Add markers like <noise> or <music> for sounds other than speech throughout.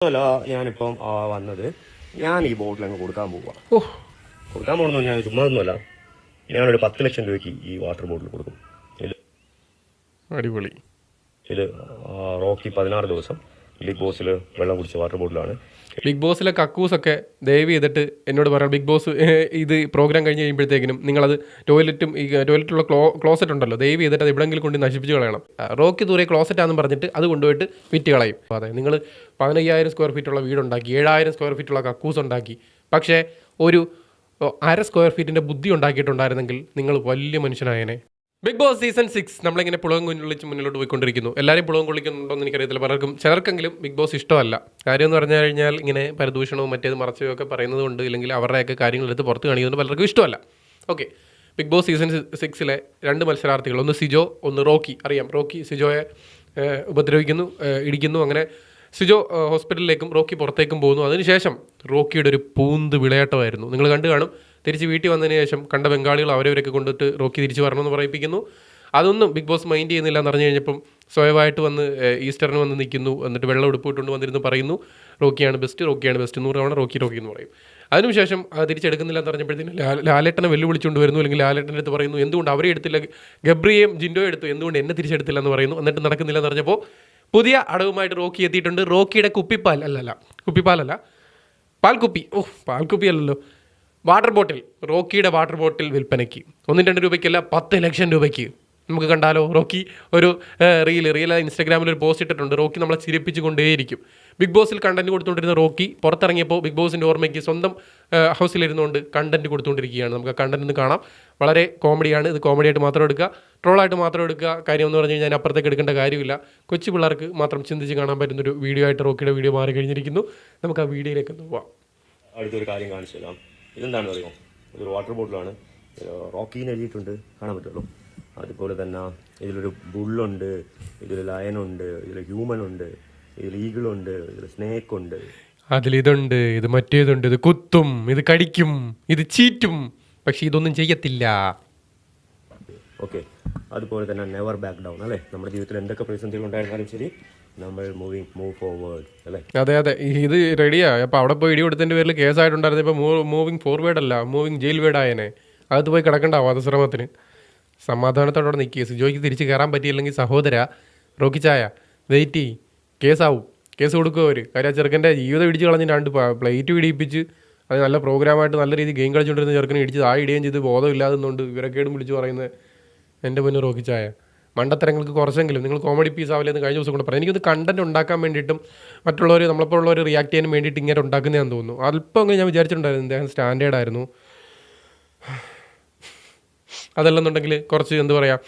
അല്ല ഞാനിപ്പം വന്നത് ഞാൻ ഈ ബോട്ടിൽ അങ്ങ് കൊടുക്കാൻ പോവാ. ഓ. കൊടുക്കാൻ പോകുന്നു ഞാൻ ചുമ്മാ ഒന്നുമല്ല ഞാനൊരു പത്ത് ലക്ഷം രൂപയ്ക്ക് ഈ വാട്ടർ ബോട്ടിൽ കൊടുക്കും. അടിപൊളി. ഇത് റോക്കി പതിനാറ് ദിവസം ബിഗ് ബോസിൽ വെള്ളം കുടിച്ച വാട്ടർ ബോട്ടിലാണ് ബിഗ് ബോസിലെ കക്കൂസൊക്കെ ദയവ് ചെയ്തിട്ട് എന്നോട് പറയാം ബിഗ് ബോസ് ഇത് പ്രോഗ്രാം കഴിഞ്ഞ് കഴിയുമ്പോഴത്തേക്കിനും നിങ്ങളത് ടോയ്ലറ്റും ഈ ടോയ്ലറ്റുള്ള ക്ലോ ക്ലോസറ്റ് ഉണ്ടല്ലോ ദയവ് ചെയ്തിട്ട് അത് എവിടെയെങ്കിലും കൊണ്ട് നശിപ്പിച്ച് കളയണം. റോക്കി ദൂരെ ക്ലോസറ്റ് ആണെന്ന് പറഞ്ഞിട്ട് അത് കൊണ്ടുപോയിട്ട് വിറ്റ് കളയും. അതെ നിങ്ങൾ പതിനയ്യായിരം സ്ക്വയർ ഫീറ്റുള്ള വീടുണ്ടാക്കി ഏഴായിരം സ്ക്വയർ ഫീറ്റുള്ള കക്കൂസ് ഉണ്ടാക്കി പക്ഷേ ഒരു അര സ്ക്വയർ ഫീറ്റിന്റെ ബുദ്ധി ഉണ്ടാക്കിയിട്ടുണ്ടായിരുന്നെങ്കിൽ നിങ്ങൾ വലിയ മനുഷ്യനായേനെ. ബിഗ് ബോസ് സീസൺ സിക്സ് നമ്മളിങ്ങനെ പുളകം കൊള്ളിച്ച് മുന്നിലോട്ട് പോയിക്കൊണ്ടിരിക്കുന്നു. എല്ലാവരും പുളകം കൊള്ളിക്കുന്നുണ്ടോ എന്ന് എനിക്കറിയത്തില്ല. പലർക്കും ചിലർക്കെങ്കിലും ബിഗ് ബോസ് ഇഷ്ടമല്ല. കാര്യം എന്ന് പറഞ്ഞു കഴിഞ്ഞാൽ ഇങ്ങനെ പരദൂഷണവും മറ്റേത് മറച്ചും ഒക്കെ പറയുന്നത് കൊണ്ട് ഇല്ലെങ്കിൽ അവരുടെയൊക്കെ കാര്യങ്ങൾ എടുത്ത് പുറത്ത് കാണിക്കുന്നത് പലർക്കും ഇഷ്ടമല്ല. ഓക്കെ ബിഗ് ബോസ് സീസൺ സിക്സിലെ രണ്ട് മത്സരാർത്ഥികൾ. ഒന്ന് സിജോ ഒന്ന് റോക്കി. അറിയാം റോക്കി സിജോയെ ഉപദ്രവിക്കുന്നു ഇടിക്കുന്നു. അങ്ങനെ സിജോ ഹോസ്പിറ്റലിലേക്കും റോക്കി പുറത്തേക്കും പോകുന്നു. അതിനുശേഷം റോക്കിയുടെ ഒരു പൂന്ത് വിളയാട്ടമായിരുന്നു. നിങ്ങൾ കണ്ടു കാണും. തിരിച്ച് വീട്ടിൽ വന്നതിന് ശേഷം കണ്ട ബംഗാളികൾ അവരവരൊക്കെ കൊണ്ടിട്ട് റോക്കി തിരിച്ച് വരണമെന്ന് പറയിപ്പിക്കുന്നു. അതൊന്നും ബിഗ് ബോസ് മൈൻഡ് ചെയ്യുന്നില്ല എന്ന് പറഞ്ഞു കഴിഞ്ഞപ്പം സ്വയമായിട്ട് വന്ന് ഈസ്റ്ററിന് വന്ന് നിൽക്കുന്നു. എന്നിട്ട് വെള്ളം ഉടുപ്പിട്ടുകൊണ്ട് വന്നിരുന്ന് പറയുന്നു റോക്കിയാണ് ബെസ്റ്റ് റോക്കിയാണ് ബെസ്റ്റ് നൂറ് തവണ റോക്കി റോക്കി എന്ന് പറയും. അതിനുശേഷം അത് തിരിച്ചെടുക്കുന്നില്ല എന്ന് പറഞ്ഞപ്പോഴത്തേനും ലാ- ലാലേട്ടനെ വെല്ലുവിളിച്ചുകൊണ്ട് വരുന്നു. അല്ലെങ്കിൽ ലാലേട്ടന്റെ അടുത്ത് പറയുന്നു എന്തുകൊണ്ട് അവരെ എടുത്തില്ല? ഗബ്രിയെയും ജിൻഡോ എടുത്തു. എന്തുകൊണ്ട് എന്നെ തിരിച്ചെടുത്തില്ല എന്ന് പറയുന്നു. എന്നിട്ട് നടക്കുന്നില്ല എന്ന് പറഞ്ഞപ്പോൾ പുതിയ അടവുമായിട്ട് റോക്കി എത്തിയിട്ടുണ്ട്. റോക്കിയുടെ കുപ്പിപ്പാൽ അല്ലല്ല കുപ്പിപ്പാലല്ല പാൽക്കുപ്പി. ഓ പാൽക്കുപ്പി അല്ലല്ലോ വാട്ടർ ബോട്ടിൽ റോക്കിയുടെ വാട്ടർ ബോട്ടിൽ വിൽപ്പനയ്ക്ക്. ഒന്നും രണ്ട് രൂപയ്ക്കല്ല പത്ത് ലക്ഷം രൂപയ്ക്ക്. നമുക്ക് കണ്ടാലോ റോക്കി ഒരു റീൽ റീൽ ഇൻസ്റ്റാഗ്രാമിൽ ഒരു പോസ്റ്റ് ഇട്ടിട്ടുണ്ട്. റോക്കി നമ്മളെ ചിരിപ്പിച്ചു കൊണ്ടേയിരിക്കും ബിഗ് ബോസിൽ കണ്ടന്റ് കൊടുത്തുകൊണ്ടിരുന്ന റോക്കി പുറത്തിറങ്ങിയപ്പോൾ ബിഗ് ബോസിന്റെ ഓർമ്മയ്ക്ക് സ്വന്തം ഹൗസിലിരുന്നുകൊണ്ട് കണ്ടന്റ് കൊടുത്തുകൊണ്ടിരിക്കുകയാണ്. നമുക്ക് ആ കണ്ടന്റ് ഒന്ന് കാണാം. വളരെ കോമഡിയാണ് ഇത് കോമഡി ആയിട്ട് മാത്രം എടുക്കുക. ട്രോളായിട്ട് മാത്രം എടുക്കുക. കാര്യം എന്ന് പറഞ്ഞു കഴിഞ്ഞാൽ അപ്പുറത്തേക്ക് എടുക്കേണ്ട കാര്യമില്ല. കൊച്ചു പിള്ളേർക്ക് മാത്രം ചിന്തിച്ച് കാണാൻ പറ്റുന്നൊരു വീഡിയോ ആയിട്ട് റോക്കിയുടെ വീഡിയോ മാറി കഴിഞ്ഞിരിക്കുന്നു. നമുക്ക് ആ വീഡിയോയിലേക്ക് ഒന്ന് പോവാം. അടുത്തൊരു കാര്യം കാണിച്ചു തരാം ഇതെന്താണെന്ന് അറിയുമോ ഇതൊരു വാട്ടർ ബോട്ടിലാണ് റോക്കീന്ന് എഴുതിയിട്ടുണ്ട്. കാണാൻ പറ്റുള്ളൂ. അതുപോലെ തന്നെ ഇതിലൊരു ബുള്ളുണ്ട് ഇതിൽ ലയനുണ്ട് ഇതിൽ ഹ്യൂമൻ ഉണ്ട് ഇതിൽ ഈഗിളുണ്ട് ഇതിൽ സ്നേക്ക് ഉണ്ട്. അതിലിതുണ്ട് ഇത് മറ്റേതുണ്ട് ഇത് കുത്തും ഇത് കടിക്കും ഇത് ചീറ്റും. പക്ഷെ ഇതൊന്നും ചെയ്യത്തില്ല. ഓക്കെ. അതുപോലെ തന്നെ നെവർ ബാക്ക് ഡൗൺ അല്ലേ? നമ്മുടെ ജീവിതത്തിൽ എന്തൊക്കെ പ്രതിസന്ധികൾ ഉണ്ടായിരുന്നാലും ശരി നമ്മൾ മൂവിങ് മൂവ് ഫോർവേഡ് അല്ലേ? അതെ അതെ. ഇത് റെഡിയാ അപ്പോൾ അവിടെ പോയി ഇടി കൊടുത്തതിന്റെ പേരിൽ കേസായിട്ടുണ്ടായിരുന്നു ഇപ്പോൾ മൂവിങ് ഫോർവേഡ് അല്ല മൂവിങ് ജയിൽ വേർഡ് ആയനെ. അകത്ത് പോയി കിടക്കണ്ട വാദശ്രമത്തിന് സമാധാനത്തോടെ അവിടെ നിൽക്കുക സിജോയ്ക്ക് തിരിച്ച് കയറാൻ പറ്റിയില്ലെങ്കിൽ സഹോദര റോക്കി ചായ വെയിറ്റ് ചെയ് കേസാവും. കേസ് കൊടുക്കുക അവർ കാര്യം ആ ചെറുക്കന്റെ ജീവിതം ഇടിച്ച് കളഞ്ഞ് രണ്ട് പ്ലേറ്റ് പിടിപ്പിച്ച് അത് നല്ല പ്രോഗ്രാമായിട്ട് നല്ല രീതിയിൽ ഗെയിം കളിച്ചുകൊണ്ടിരുന്ന ചെറുക്കനെ ഇടിച്ച് ആ ഇടുകയും ചെയ്ത് ബോധമില്ലാതെന്നുണ്ട് ഇവരൊക്കെയും വിളിച്ച് പറയുന്നത് എന്റെ മുന്നിൽ റോക്കിച്ചായ മണ്ടത്തരങ്ങൾക്ക് കുറച്ചെങ്കിലും നിങ്ങൾ കോമഡി പീസ് ആവില്ല എന്ന് കഴിഞ്ഞ ദിവസം കൂടെ പറയാം. എനിക്കത് കണ്ടന്റ് ഉണ്ടാക്കാൻ വേണ്ടിയിട്ടും മറ്റുള്ളവർ നമ്മളെപ്പോലുള്ളവർ റിയാക്ട് ചെയ്യാൻ വേണ്ടിയിട്ട് ഇങ്ങനെ ഉണ്ടാക്കുന്നതെന്ന് തോന്നുന്നു. അല്പം അങ്ങനെ ഞാൻ വിചാരിച്ചിട്ടുണ്ടായിരുന്നു ഇദ്ദേഹം സ്റ്റാൻഡേർഡ് ആയിരുന്നു. അതല്ലെന്നുണ്ടെങ്കിൽ കുറച്ച് എന്ത് പറയുക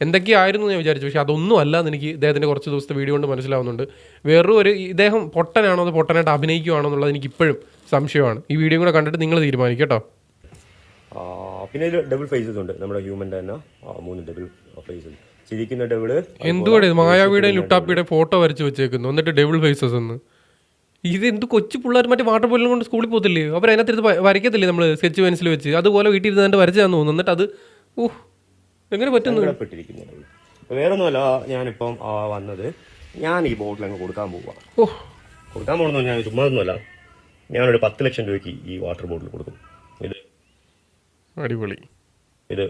എന്തൊക്കെയായിരുന്നു ഞാൻ വിചാരിച്ചു. പക്ഷേ അതൊന്നും അല്ല എന്ന് എനിക്ക് ഇദ്ദേഹത്തിന്റെ കുറച്ച് ദിവസത്തെ വീഡിയോ കൊണ്ട് മനസ്സിലാവുന്നുണ്ട്. വേറൊരു ഒരു ഇദ്ദേഹം പൊട്ടനാണോ അത് പൊട്ടനായിട്ട് അഭിനയിക്കുകയാണോ എന്നുള്ളത് എനിക്ക് ഇപ്പോഴും സംശയമാണ്. ഈ വീഡിയോ കൂടെ കണ്ടിട്ട് നിങ്ങൾ തീരുമാനിക്കും കേട്ടോ. പിന്നെ ഇതിൽ ഡബിൾ ഫേസസ് ഉണ്ട്. നമ്മുടെ ഹ്യൂമന്റെ തന്നെ. മൂന്ന് ഡബിൾ ഫേസസ് ചിരിക്കുന്ന ഡബിൾ എന്തുകൊണ്ട് മായാവിയുടെ ലുട്ടാപ്പിയുടെ ഫോട്ടോ വരച്ച് വെച്ചേക്കുന്നു. എന്നിട്ട് ഡബിൾ ഫേസസ് എന്ന്. ഇത് എന്ത് കൊച്ചു പിള്ളേർ മറ്റേ വാട്ടർ ബോട്ടിലും കൊണ്ട് സ്കൂളിൽ പോകത്തില്ലേ? അവർ അതിനകത്ത് വ- വരയ്ക്കത്തില്ലേ നമ്മൾ സ്കെച്ച് പെൻസിൽ വെച്ച്? അതുപോലെ വീട്ടിൽ ഇരുന്ന് തന്നെ വരച്ചാന്ന് തോന്നുന്നു. എന്നിട്ട് അത് ഊഹ് എങ്ങനെ പറ്റുന്നു? വേറൊന്നുമല്ല ഞാനിപ്പം വന്നത് ഞാൻ ഈ ബോട്ടിൽ അങ്ങ് കൊടുക്കാൻ പോവാ. കൊടുക്കാൻ പോകുന്നു ഞാൻ ചുമ്മാ ഒന്നുമല്ല ഞാനൊരു പത്ത് ലക്ഷം രൂപയ്ക്ക് ഈ വാട്ടർ ബോട്ടിൽ കൊടുക്കും. അടിപൊളി. ഇത്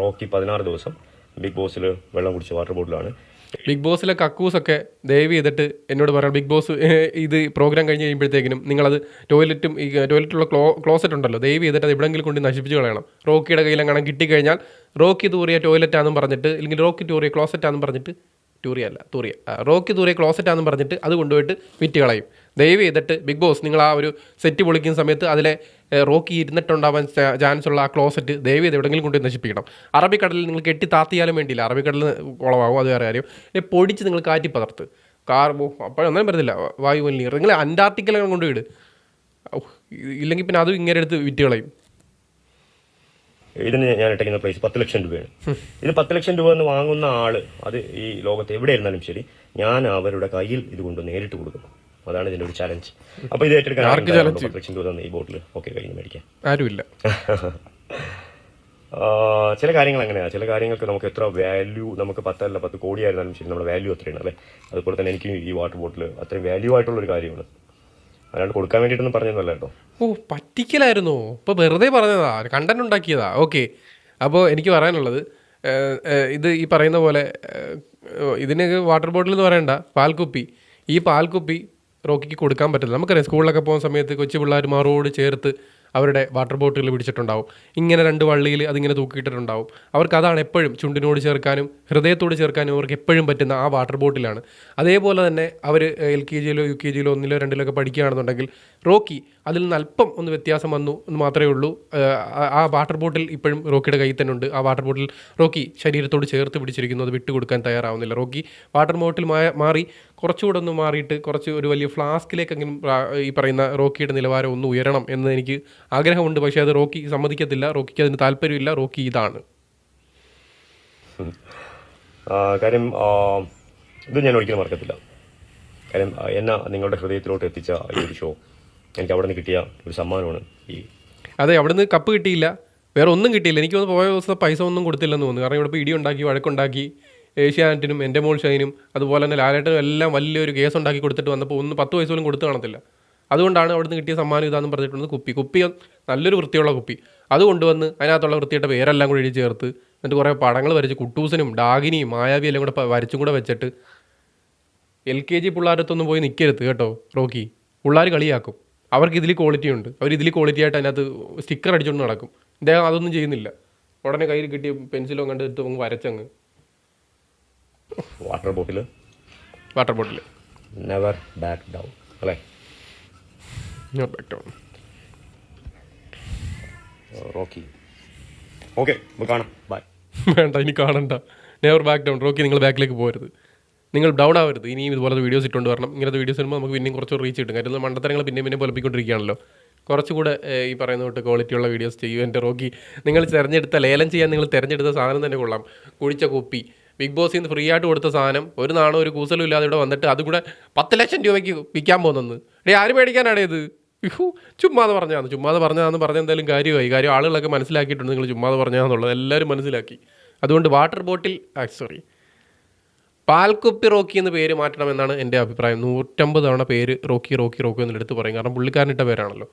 റോക്കി പതിനാറ് ദിവസം ബിഗ് ബോസിൽ വെള്ളം കുടിച്ച് വാട്ടർ ബോട്ടിലാണ്. ബിഗ് ബോസിലെ കക്കൂസൊക്കെ ദയവ് ചെയ്തിട്ട് എന്നോട് പറയാം. ബിഗ് ബോസ് ഇത് പ്രോഗ്രാം കഴിഞ്ഞ് കഴിയുമ്പോഴത്തേക്കിനും നിങ്ങളത് ടോയ്ലറ്റും ഈ ടോയ്ലറ്റുള്ള ക്ലോ ക്ലോസറ്റ് ഉണ്ടല്ലോ ദയവ് ചെയ്തിട്ട് അത് എവിടെയെങ്കിലും കൊണ്ട് നശിപ്പിച്ച് കളയണം. റോക്കിയുടെ കയ്യിലെങ്ങനെ കിട്ടിക്കഴിഞ്ഞാൽ റോക്കി തൂറിയ ടോയ്ലറ്റാണെന്ന് പറഞ്ഞിട്ട് അല്ലെങ്കിൽ റോക്കി തൂറിയ ക്ലോസറ്റാണെന്ന് പറഞ്ഞിട്ട് ടൂറിയ അല്ല തൂറിയ റോക്കി തൂറിയ ക്ലോസറ്റ് ആണെന്ന് പറഞ്ഞിട്ട് അത് കൊണ്ടുപോയിട്ട് വിറ്റ് കളയും. ദയവ് ചെയ്തിട്ട് ബിഗ് ബോസ് നിങ്ങൾ ആ ഒരു സെറ്റ് പൊളിക്കുന്ന സമയത്ത് അതിലെ റോക്കി ഇരുന്നിട്ടുണ്ടാവാൻ ചാൻസ് ഉള്ള ആ ക്ലോസറ്റ് ദയവ് ചെയ്ത് എവിടെയെങ്കിലും കൊണ്ട് നശിപ്പിക്കണം. അറബിക്കടലിൽ നിങ്ങൾ കെട്ടി താത്തിയാലും വേണ്ടിയില്ല. അറബിക്കടലിൽ കുളമാവും അത് വേറെ കാര്യം. പൊടിച്ച് നിങ്ങൾ കാറ്റി പകർത്ത്. കാർ അപ്പോഴൊന്നും പറ്റത്തില്ല. വായു മലിനീകരണം നിങ്ങൾ അന്റാർട്ടിക്കലൊക്കെ കൊണ്ടുപോയിട് ഔ, ഇല്ലെങ്കിൽ പിന്നെ അതും ഇങ്ങനെ എടുത്ത് വിറ്റ് കളയും. ഇതിന് ഞാൻ ഇട്ടേക്കുന്ന പ്രൈസ് പത്ത് ലക്ഷം രൂപയാണ്. ഇത് പത്ത് ലക്ഷം രൂപ എന്ന് വാങ്ങുന്ന ആൾ അത് ഈ ലോകത്ത് എവിടെ ഇരുന്നാലും ശരി ഞാൻ അവരുടെ കയ്യിൽ ഇത് കൊണ്ട് നേരിട്ട് കൊടുക്കും അതാണ് ഇതിന്റെ ഒരു ചലഞ്ച് അപ്പൊ ഇത് ഏറ്റെടുക്കാൻ? പത്ത് ലക്ഷം രൂപ ഈ ബോട്ടിൽ ഓക്കെ കഴിഞ്ഞ് മേടിക്കാൻ. ആരുമില്ല. <laughs> ചില കാര്യങ്ങൾ അങ്ങനെയാണ് ചില കാര്യങ്ങൾക്ക് നമുക്ക് എത്ര വാല്യൂ നമുക്ക് പത്തല്ല പത്ത് കോടിയായിരുന്നാലും ശരി നമ്മുടെ വാല്യൂ അത്രയാണ് അല്ലേ? അതുപോലെ തന്നെ എനിക്ക് ഈ വാട്ടർ ബോട്ടിൽ അത്രയും വാല്യൂ ആയിട്ടുള്ള ഒരു കാര്യമാണ്. അല്ലാണ്ട് കൊടുക്കാൻ വേണ്ടിയിട്ടൊന്നും പറഞ്ഞതൊന്നുമല്ല കേട്ടോ. ഓ പറ്റിക്കലായിരുന്നോ. ഇപ്പോൾ വെറുതെ പറഞ്ഞതാ. കണ്ടന്റ് ഉണ്ടാക്കിയതാ. ഓക്കെ അപ്പോൾ എനിക്ക് പറയാനുള്ളത് ഇത് ഈ പറയുന്ന പോലെ ഇതിന് വാട്ടർ ബോട്ടിൽ എന്ന് പറയണ്ട. പാൽക്കുപ്പി. ഈ പാൽക്കുപ്പി റോക്കിക്ക് കൊടുക്കാൻ പറ്റില്ല നമുക്കറിയാം സ്കൂളിലൊക്കെ പോകുന്ന സമയത്ത് കൊച്ചു പിള്ളേർ മാറോട് ചേർത്ത് അവരുടെ വാട്ടർ ബോട്ടിൽ പിടിച്ചിട്ടുണ്ടാവും. ഇങ്ങനെ രണ്ട് വള്ളിയിൽ അതിങ്ങനെ തൂക്കിയിട്ടിട്ടുണ്ടാവും. അവർക്ക് അതാണ് എപ്പോഴും ചുണ്ടിനോട് ചേർക്കാനും ഹൃദയത്തോട് ചേർക്കാനും അവർക്ക് എപ്പോഴും പറ്റുന്ന ആ വാട്ടർ ബോട്ടിലാണ്. അതേപോലെ തന്നെ അവർ എൽ കെ ജിയിലോ യു കെ ജിയിലോ ഒന്നിലോ രണ്ടിലോ ഒക്കെ പഠിക്കുകയാണെന്നുണ്ടെങ്കിൽ റോക്കി അതിൽ നിന്ന് അല്പം ഒന്ന് വ്യത്യാസം വന്നു എന്ന് മാത്രമേ ഉള്ളൂ. ആ- വാട്ടർ ബോട്ടിൽ ഇപ്പോഴും റോക്കിയുടെ കയ്യിൽ തന്നെ ഉണ്ട്. ആ വാട്ടർ ബോട്ടിൽ റോക്കി ശരീരത്തോട് ചേർത്ത് പിടിച്ചിരിക്കുന്നു. അത് വിട്ടുകൊടുക്കാൻ തയ്യാറാവുന്നില്ല. റോക്കി വാട്ടർ ബോട്ടിൽ മാറി കുറച്ചുകൂടെ ഒന്ന് മാറിയിട്ട് കുറച്ച് ഒരു വലിയ ഫ്ലാസ്കിലേക്കെങ്കിലും ഈ പറയുന്ന റോക്കിയുടെ നിലവാരം ഒന്ന് ഉയരണം എന്ന് എനിക്ക് ആഗ്രഹമുണ്ട്. പക്ഷേ അത് റോക്കി സമ്മതിക്കത്തില്ല. റോക്കിക്ക് അതിന് താല്പര്യമില്ല. റോക്കി ഇതാണ്. കാര്യം ഇത് ഞാൻ ഒരിക്കലും മറക്കത്തില്ല. കാര്യം എന്നെ നിങ്ങളുടെ ഹൃദയത്തിലോട്ട് എത്തിച്ച ഈ ഒരു ഷോ എനിക്ക് അവിടെ നിന്ന് കിട്ടിയ ഒരു സമ്മാനമാണ് ഈ അതെ അവിടുന്ന് കപ്പ് കിട്ടിയില്ല. വേറെ ഒന്നും കിട്ടിയില്ല. എനിക്ക് തോന്നുന്നു പോയ ദിവസം പൈസ ഒന്നും കൊടുത്തില്ലെന്ന് തോന്നുന്നു. കാരണം ഇവിടെ ഇപ്പോൾ ഇടിയുണ്ടാക്കി വഴക്കുണ്ടാക്കി ഏഷ്യാനെറ്റിനും എന്റെ മോൾ ഷൈനും അതുപോലെ തന്നെ ലാലേട്ടനും എല്ലാം വലിയൊരു കേസ് ഉണ്ടാക്കി കൊടുത്തിട്ട് വന്നപ്പോൾ ഒന്ന് പത്ത് പൈസ പോലും കൊടുത്തു കാണത്തില്ല. അതുകൊണ്ടാണ് അവിടുന്ന് കിട്ടിയ സമ്മാനം ഇതാന്ന് പറഞ്ഞിട്ടുണ്ട് കുപ്പി. കുപ്പി നല്ലൊരു വൃത്തിയുള്ള കുപ്പി. അത് കൊണ്ടുവന്ന് അതിനകത്തുള്ള വൃത്തിയുടെ പേരെല്ലാം കൂടി എഴുതി ചേർത്ത് എന്നിട്ട് കുറേ പടങ്ങൾ വരച്ച് കുട്ടൂസിനും ഡാഗിനിയും മായാവി എല്ലാം കൂടെ വരച്ചും കൂടെ വെച്ചിട്ട് എൽ കെ ജി പിള്ളേരത്തൊന്നും പോയി നിൽക്കരുത് കേട്ടോ റോക്കി. പിള്ളേർ കളിയാക്കും. അവർക്ക് ഇതിൽ ക്വാളിറ്റി ഉണ്ട്. അവർ ഇതിൽ ക്വാളിറ്റി ആയിട്ട് അതിനകത്ത് സ്റ്റിക്കർ അടിച്ചുകൊണ്ട് നടക്കും. ഇദ്ദേഹം അതൊന്നും ചെയ്യുന്നില്ല. ഉടനെ കയ്യിൽ കിട്ടിയ പെൻസിലോ കണ്ട് എടുത്ത് അങ്ങ് വരച്ചങ്ങ്. Water bottle water bottle never back down അല്ലേ? ബാക്ക് ഡൗൺ റോക്കി ഓക്കെ കാണാം. ബൈ <laughs> വേണ്ട ഇനി കാണണ്ട. നെവർ ബാക്ക് ഡൗൺ റോക്കി നിങ്ങൾ ബാക്കിലേക്ക് പോകരുത്. നിങ്ങൾ ഡൗൺ ആവരുത്. ഇനിയും ഇതുപോലത്തെ വീഡിയോസ് ഇട്ടുകൊണ്ട് വരണം. ഇങ്ങനത്തെ വീഡിയോസ് വരുമ്പോൾ നമുക്ക് പിന്നെയും കുറച്ച് റീച്ച് കിട്ടും. കാര്യം മണ്ടത്തരങ്ങൾ പിന്നെ പിന്നെ പൊലപ്പിക്കൊണ്ടിരിക്കുകയാണല്ലോ. കുറച്ചുകൂടെ ഈ പറയുന്ന തൊട്ട് ക്വാളിറ്റിയുള്ള വീഡിയോസ് ചെയ്യൂ. എന്റെ റോക്കി നിങ്ങൾ തിരഞ്ഞെടുത്ത ലേലം ചെയ്യാൻ നിങ്ങൾ തിരഞ്ഞെടുത്ത സാധനം തന്നെ കൊള്ളാം. കുഴിച്ച കുപ്പി. ബിഗ് ബോസിൽ നിന്ന് ഫ്രീ ആയിട്ട് കൊടുത്ത സാധനം. ഒരു നാണോ ഒരു കൂസലും ഇല്ലാതെ ഇവിടെ വന്നിട്ട് അതുകൂടെ പത്ത് ലക്ഷം രൂപയ്ക്ക് വിൽക്കാൻ പോകുന്നത് ഡേ ആര് മേടിക്കാനാണ് ഇത്? ഇഹു ചുമ്മാതെ പറഞ്ഞതാണ് ചുമ്മാതെ പറഞ്ഞതാണെന്ന് പറഞ്ഞ എന്തായാലും കാര്യമായി. കാര്യം ആളുകളൊക്കെ മനസ്സിലാക്കിയിട്ടുണ്ട്. നിങ്ങൾ ചുമ്മാതെ പറഞ്ഞതാണെന്നുള്ളത് എല്ലാവരും മനസ്സിലാക്കി. അതുകൊണ്ട് വാട്ടർ ബോട്ടിൽ സോറി പാൽക്കുപ്പി റോക്കി എന്ന് പേര് മാറ്റണം എന്നാണ് എന്റെ അഭിപ്രായം. നൂറ്റമ്പത് തവണ പേര് റോക്കി റോക്കി റോക്കി എന്ന് എടുത്ത് പറയും. കാരണം പുള്ളിക്കാരനിട്ട പേരാണല്ലോ.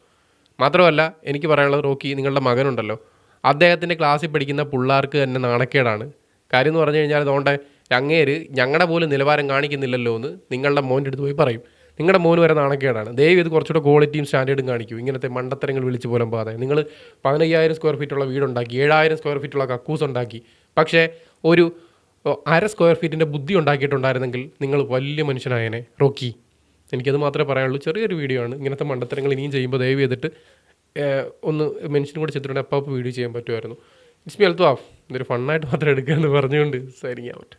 മാത്രമല്ല എനിക്ക് പറയാനുള്ളത് റോക്കി നിങ്ങളുടെ മകനുണ്ടല്ലോ. അദ്ദേഹത്തിന്റെ ക്ലാസ്സിൽ പഠിക്കുന്ന പിള്ളേർക്ക് തന്നെ നാണക്കേടാണ്. കാര്യം എന്ന് പറഞ്ഞു കഴിഞ്ഞാൽ അതുകൊണ്ട് അങ്ങേര് ഞങ്ങളുടെ പോലും നിലവാരം കാണിക്കുന്നില്ലല്ലോ എന്ന് നിങ്ങളുടെ മോന്റെ അടുത്ത് പോയി പറയും. നിങ്ങളുടെ മോന് വരെ നാണക്കേടാണ്. ദയവ് ഇത് കുറച്ചുകൂടെ ക്വാളിറ്റിയും സ്റ്റാൻഡേർഡും കാണിക്കും. ഇങ്ങനത്തെ മണ്ടത്തരങ്ങൾ വിളിച്ച് പോലും പോകാതെ. നിങ്ങൾ പതിനയ്യായിരം സ്ക്വയർ ഫീറ്റുള്ള വീടുണ്ടാക്കി ഏഴായിരം സ്ക്വയർ ഫീറ്റുള്ള കക്കൂസ് ഉണ്ടാക്കി പക്ഷേ ഒരു അര സ്ക്വയർ ഫീറ്റിന്റെ ബുദ്ധി ഉണ്ടാക്കിയിട്ടുണ്ടായിരുന്നെങ്കിൽ നിങ്ങൾ വലിയ മനുഷ്യനായേനെ. റോക്കി എനിക്കത് മാത്രമേ പറയാനുള്ളൂ. ചെറിയൊരു വീഡിയോ ആണ്. ഇങ്ങനത്തെ മണ്ടത്തരങ്ങൾ ഇനിയും ചെയ്യുമ്പോൾ ദയവ് ചെയ്തിട്ട് ഒന്ന് മെൻഷൻ കൂടെ ചെയ്തിട്ടുണ്ട് അപ്പോൾ വീഡിയോ ചെയ്യാൻ പറ്റുമായിരുന്നു. ഇറ്റ്സ് മി അൽത്തു ആഫ് ഇതൊരു ഫണ്ണായിട്ട് മാത്രം എടുക്കുക എന്ന് പറഞ്ഞുകൊണ്ട് സൈനിങ് ഔട്ട്